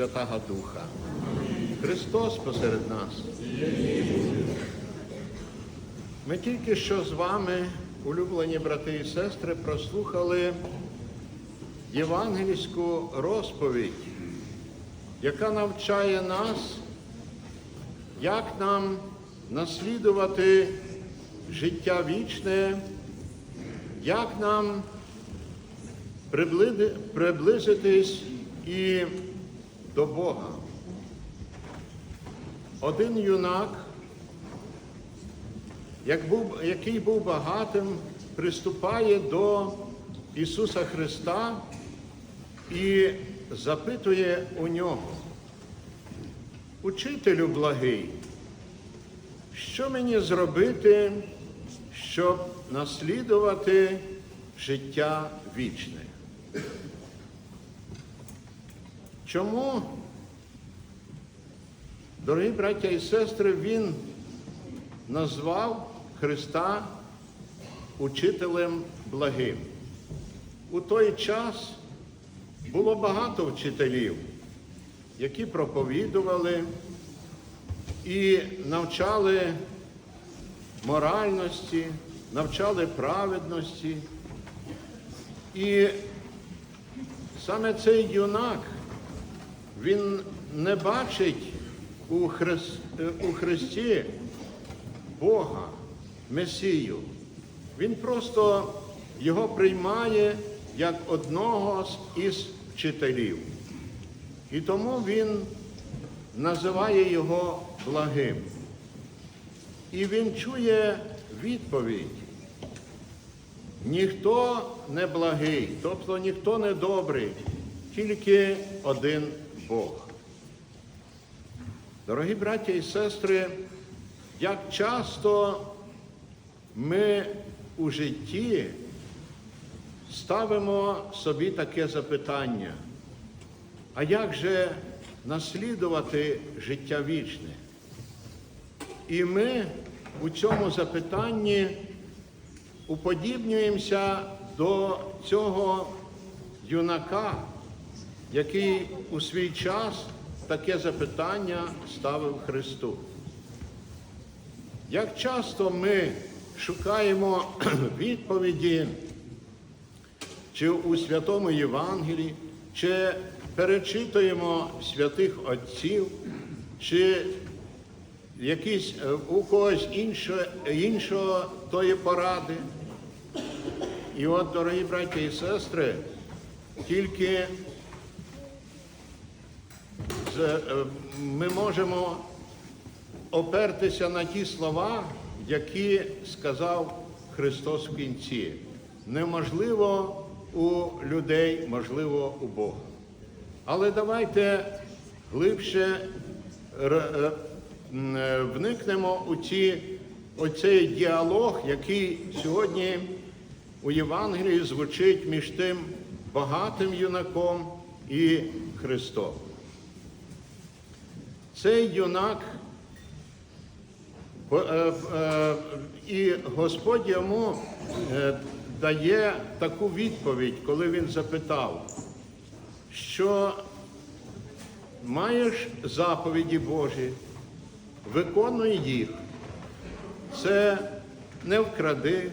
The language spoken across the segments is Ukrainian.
Святого Духа. Христос посеред нас. Ми тільки що з вами, улюблені брати і сестри, прослухали євангельську розповідь, яка навчає нас, як нам наслідувати життя вічне, як нам приблизитись і до Бога. Один юнак, як був, який був багатим, приступає до Ісуса Христа і запитує у нього, Учителю благий, що мені зробити, щоб наслідувати життя вічне? Чому, дорогі браття і сестри, він назвав Христа учителем благим? У той час було багато вчителів, які проповідували і навчали моральності, навчали праведності. І саме цей юнак, він не бачить у, Хрис... у Христі Бога, Месію. Він просто його приймає як одного із вчителів. І тому він називає його благим. І він чує відповідь. Ніхто не благий, тобто ніхто не добрий, тільки один Бог. Дорогі браття і сестри, як часто ми у житті ставимо собі таке запитання, а як же наслідувати життя вічне? І ми у цьому запитанні уподібнюємося до цього юнака, який у свій час таке запитання ставив Христу. Як часто ми шукаємо відповіді чи у Святому Євангелії, чи перечитуємо святих Отців, чи якісь е, у когось іншого, іншого тої поради. І от, дорогі браті і сестри, тільки ми можемо опертися на ті слова, які сказав Христос в кінці. Неможливо у людей, можливо у Бога. Але давайте глибше е, е, вникнемо у ці, оцей діалог, який сьогодні у Євангелії звучить між тим багатим юнаком і Христом. Цей юнак е, е, І Господь йому е, дає таку відповідь, коли він запитав, що маєш заповіді Божі, виконуй їх. Це не вкради,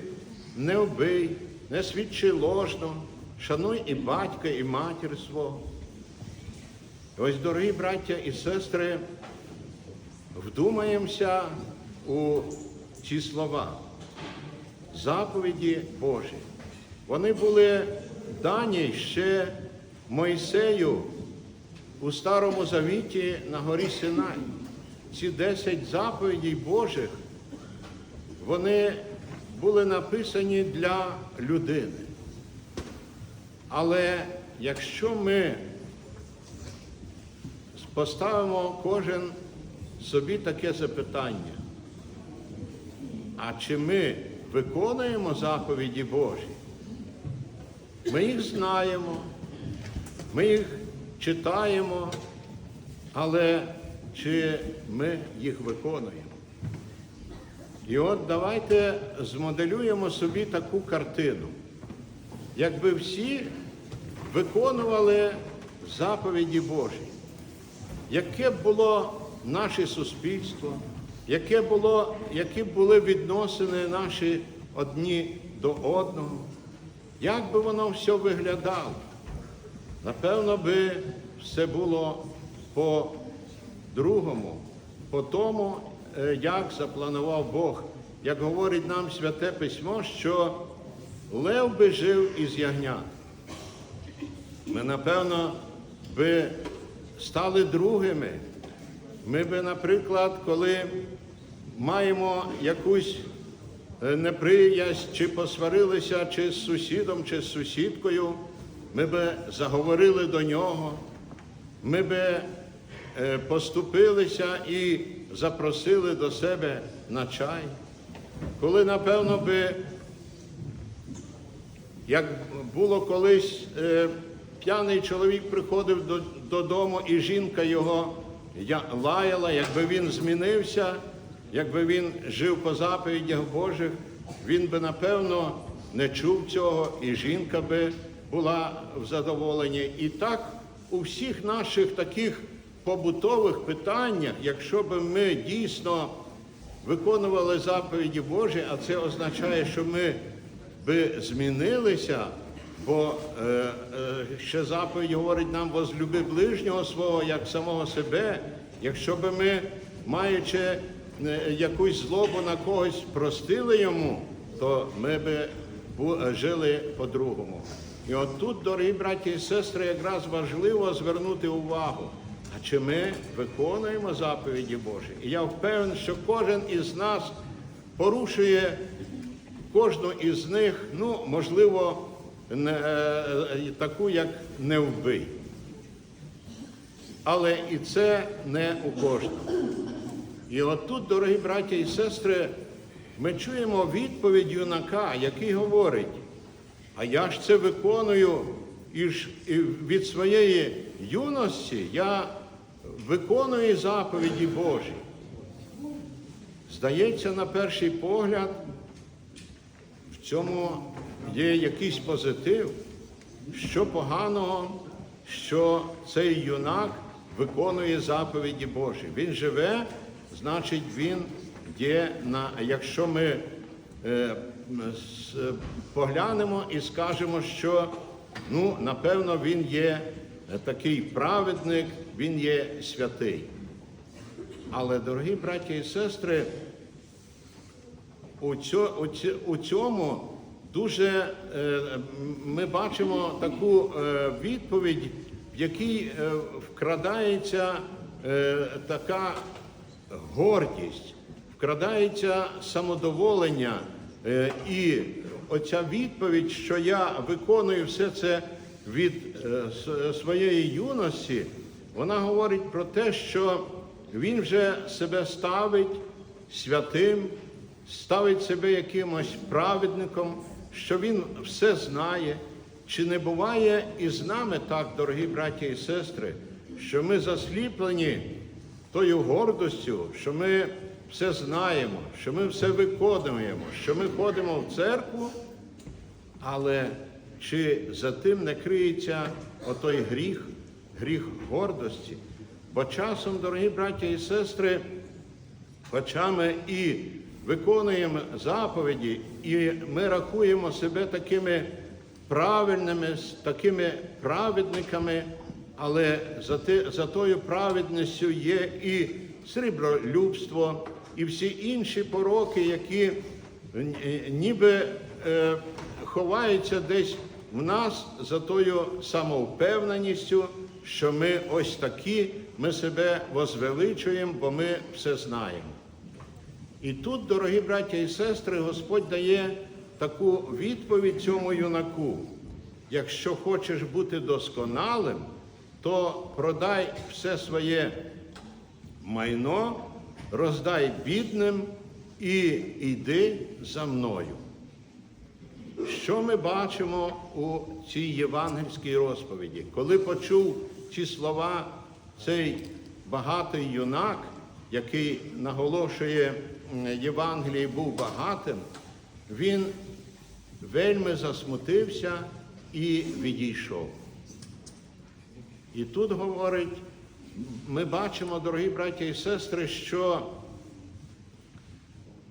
не вбий, не свідчи ложно, шануй і батька, і матір свого. Ось, дорогі браття і сестри, вдумаємося у ці слова. Заповіді Божі. Вони були дані ще Мойсею у Старому Завіті на горі Синай. Ці десять заповідей Божих, вони були написані для людини. Але якщо ми поставимо кожен собі таке запитання, а чи ми виконуємо заповіді Божі? Ми їх знаємо, ми їх читаємо, але чи ми їх виконуємо? І от давайте змоделюємо собі таку картину. Якби всі виконували заповіді Божі, яке було наше суспільство, яке було, які були відносини наші одні до одного, як би воно все виглядало. Напевно, би все було по-другому, по тому, е, як запланував Бог, як говорить нам Святе Письмо, що лев би жив із ягнят. Ми, напевно, би стали другими. Ми би, наприклад, коли маємо якусь е, неприязнь, чи посварилися чи з сусідом, чи з сусідкою, ми би заговорили до нього, ми би е, поступилися і запросили до себе на чай. Коли, напевно, би як було колись, е, п'яний чоловік приходив до, додому, і жінка його лаяла, якби він змінився, якби він жив по заповідях Божих, він би, напевно, не чув цього, і жінка би була в задоволенні. І так у всіх наших таких побутових питаннях, якщо б ми дійсно виконували заповіді Божі, а це означає, що ми би змінилися, бо е, е, ще заповідь говорить нам возлюби ближнього свого як самого себе. Якщо би ми, маючи е, якусь злобу на когось, простили йому, то ми би е, жили по-другому. І от тут, дорогі браті і сестри, якраз важливо звернути увагу. А чи ми виконуємо заповіді Божі? І я впевнений, що кожен із нас порушує кожну із них, ну, можливо, таку, як не вбий. Але і це не у кожного. І отут, дорогі браття і сестри, ми чуємо відповідь юнака, який говорить, а я ж це виконую і ж від своєї юності я виконую заповіді Божі. Здається, на перший погляд, в цьому є якийсь позитив, що поганого, що цей юнак виконує заповіді Божі. Він живе, значить, він є на. Якщо ми е, поглянемо і скажемо, що ну, напевно він є такий праведник, він є святий. Але, дорогі браті і сестри, у цьому дуже е, ми бачимо таку е, відповідь, в якій е, вкрадається така гордість, вкрадається самодоволення. І оця відповідь, що я виконую все це від своєї юності, вона говорить про те, що він вже себе ставить святим, ставить себе якимось праведником, що він все знає. Чи не буває і з нами так, дорогі браті і сестри, що ми засліплені тою гордостю, що ми все знаємо, що ми все виконуємо, що ми ходимо в церкву, але чи за тим не криється отой гріх, гріх гордості? Бо часом, дорогі браття і сестри, хоча ми і виконуємо заповіді, і ми рахуємо себе такими правильними, такими праведниками, але за, те, за тою праведністю є і сріблолюбство, і всі інші пороки, які е, ніби е, ховаються десь в нас за тою самовпевненістю, що ми ось такі, ми себе возвеличуємо, бо ми все знаємо. І тут, дорогі браття і сестри, Господь дає таку відповідь цьому юнаку. Якщо хочеш бути досконалим, то продай все своє майно, роздай бідним і йди за мною. Що ми бачимо у цій євангельській розповіді? Коли почув ці слова цей багатий юнак, який наголошує Євангелії, був багатим, він вельми засмутився і відійшов. І тут говорить ми бачимо, дорогі браті і сестри, що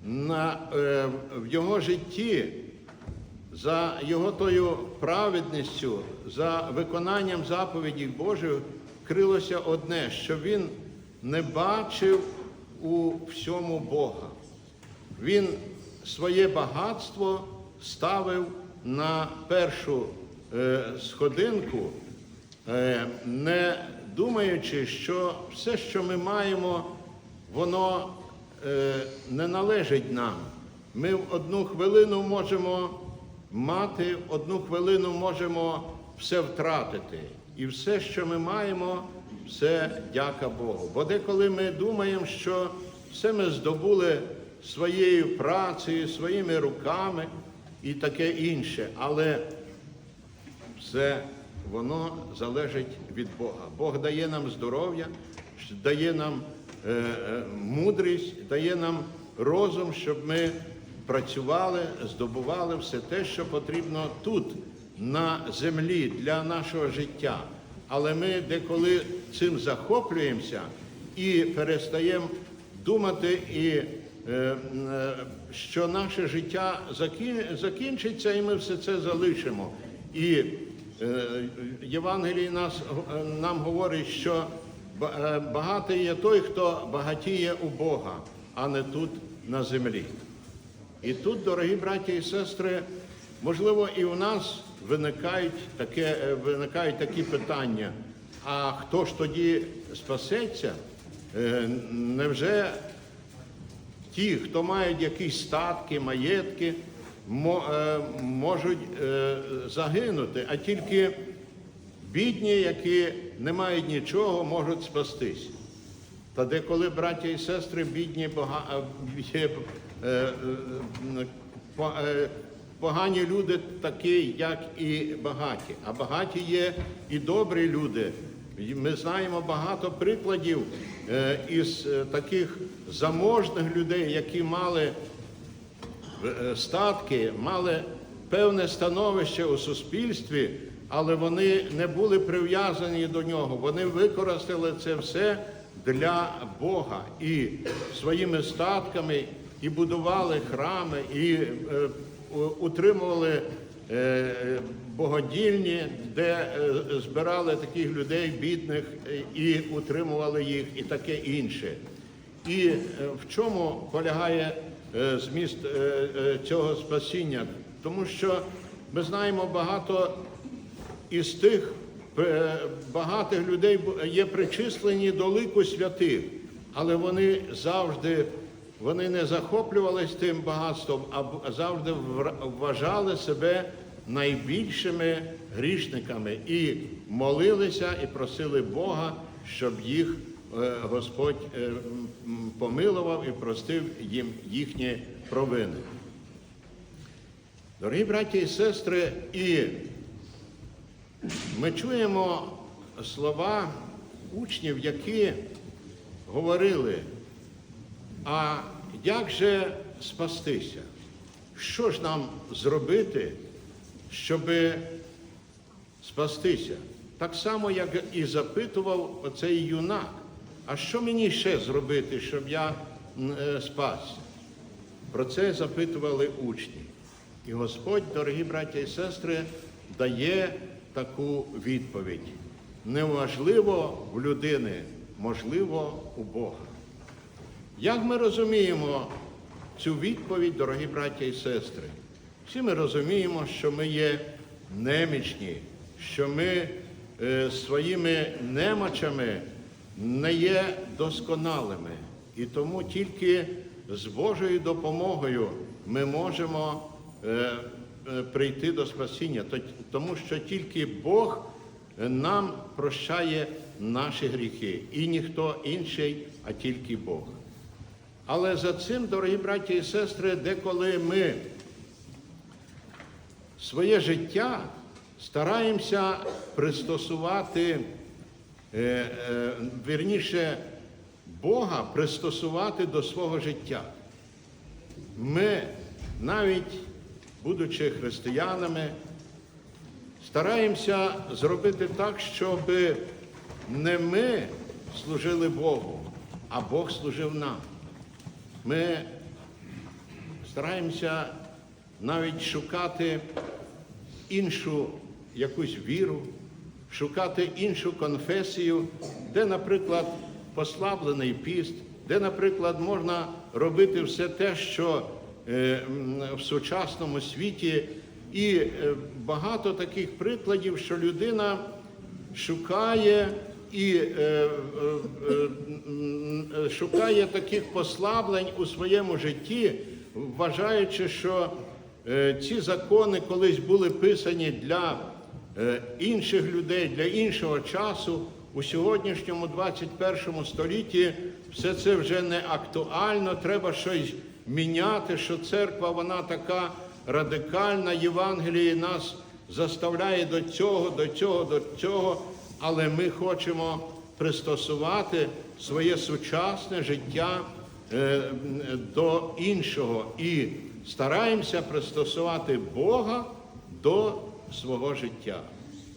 на, е, в його житті за його тою праведністю, за виконанням заповідей Божих крилося одне, що він не бачив у всьому Бога. Він своє багатство ставив на першу е, сходинку, е, не думаючи, що все, що ми маємо, воно е, не належить нам. Ми в одну хвилину можемо мати, в одну хвилину можемо все втратити. І все, що ми маємо, все дяка Богу. Бо деколи ми думаємо, що все ми здобули своєю працею, своїми руками і таке інше. Але все воно залежить від Бога. Бог дає нам здоров'я, дає нам е, е, мудрість, дає нам розум, щоб ми працювали, здобували все те, що потрібно тут, на землі, для нашого життя. Але ми деколи цим захоплюємося і перестаємо думати, і, що наше життя закінчиться, і ми все це залишимо. І е, Євангелій нас, е, нам говорить, що е, багатий є той, хто багатіє у Бога, а не тут на землі. І тут, дорогі браті і сестри, можливо, і у нас виникають, таке, е, виникають такі питання. А хто ж тоді спасеться? Е, Невже ті, хто мають якісь статки, маєтки, е, можуть е, загинути, а тільки бідні, які не мають нічого, можуть спастись. Та деколи, браття і сестри, бідні е, погані люди такі, як і багаті. А багаті є і добрі люди. Ми знаємо багато прикладів е, із е, таких заможних людей, які мали е, статки, мали певне становище у суспільстві, але вони не були прив'язані до нього. Вони використали це все для Бога і своїми статками і будували храми, і утримували богодільні, де е, збирали таких людей бідних е, і утримували їх, і таке інше. І е, в чому полягає е, зміст е, е, цього спасіння? Тому що ми знаємо багато із тих е, багатих людей є причислені до лику святих, але вони завжди вони не захоплювались тим багатством, а завжди вважали себе найбільшими грішниками і молилися і просили Бога, щоб їх е, Господь е, помилував і простив їм їхні провини. Дорогі браті і сестри, і ми чуємо слова учнів, які говорили, а як же спастися? Що ж нам зробити, щоб спастися? Так само, як і запитував оцей юнак, а що мені ще зробити, щоб я е, спасся? Про це запитували учні. І Господь, дорогі браті і сестри, дає таку відповідь. Неважливо в людини, можливо у Бога. Як ми розуміємо цю відповідь, дорогі браття і сестри? Всі ми розуміємо, що ми є немічні, що ми е, своїми немочами не є досконалими. І тому тільки з Божою допомогою ми можемо е, е, прийти до спасіння, тому що тільки Бог е, нам прощає наші гріхи, і ніхто інший, а тільки Бог. Але за цим, дорогі браті і сестри, деколи ми своє життя стараємося пристосувати, е, е, вірніше, Бога пристосувати до свого життя. Ми, навіть будучи християнами, стараємося зробити так, щоб не ми служили Богу, а Бог служив нам. Ми стараємося навіть шукати іншу якусь віру, шукати іншу конфесію, де, наприклад, послаблений піст, де, наприклад, можна робити все те, що е, в сучасному світі, і е, багато таких прикладів, що людина шукає і е, е, е, е, шукає таких послаблень у своєму житті, вважаючи, що е, ці закони колись були писані для е, інших людей, для іншого часу. У сьогоднішньому 21 столітті все це вже не актуально, треба щось міняти, що церква вона така радикальна, Євангеліє нас заставляє до цього, до цього, до цього, але ми хочемо пристосувати своє сучасне життя е, до іншого і стараємося пристосувати Бога до свого життя.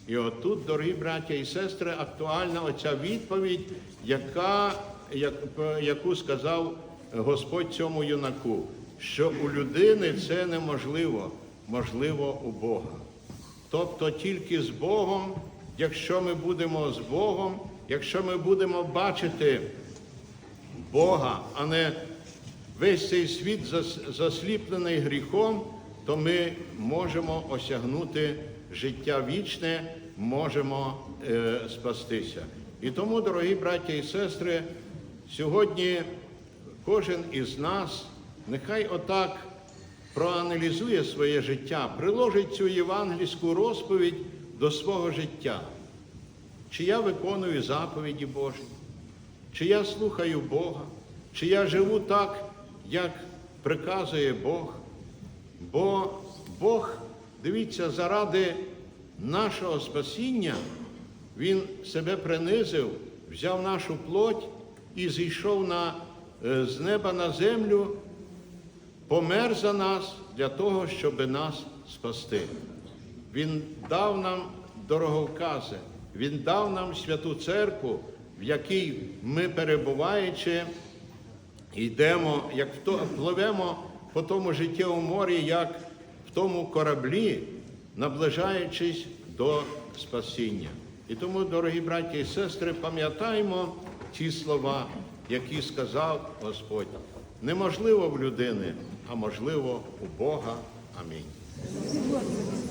І отут, дорогі браття і сестри, актуальна оця відповідь, яка, як, яку сказав Господь цьому юнаку, що у людини це неможливо, можливо у Бога. Тобто тільки з Богом, якщо ми будемо з Богом, якщо ми будемо бачити Бога, а не весь цей світ засліплений гріхом, то ми можемо осягнути життя вічне, можемо е, спастися. І тому, дорогі браття і сестри, сьогодні кожен із нас нехай отак проаналізує своє життя, приложить цю євангельську розповідь до свого життя. Чи я виконую заповіді Божі, чи я слухаю Бога, чи я живу так, як приказує Бог. Бо Бог, дивіться, заради нашого спасіння, Він себе принизив, взяв нашу плоть і зійшов на, е, з неба на землю, помер за нас для того, щоб нас спасти. Він дав нам дороговкази, Він дав нам святу церкву, в якій ми перебуваючи, йдемо, як пливемо по тому життєвому морі, як в тому кораблі, наближаючись до спасіння. І тому, дорогі браті і сестри, пам'ятаємо ті слова, які сказав Господь. Неможливо в людини, а можливо у Бога. Амінь.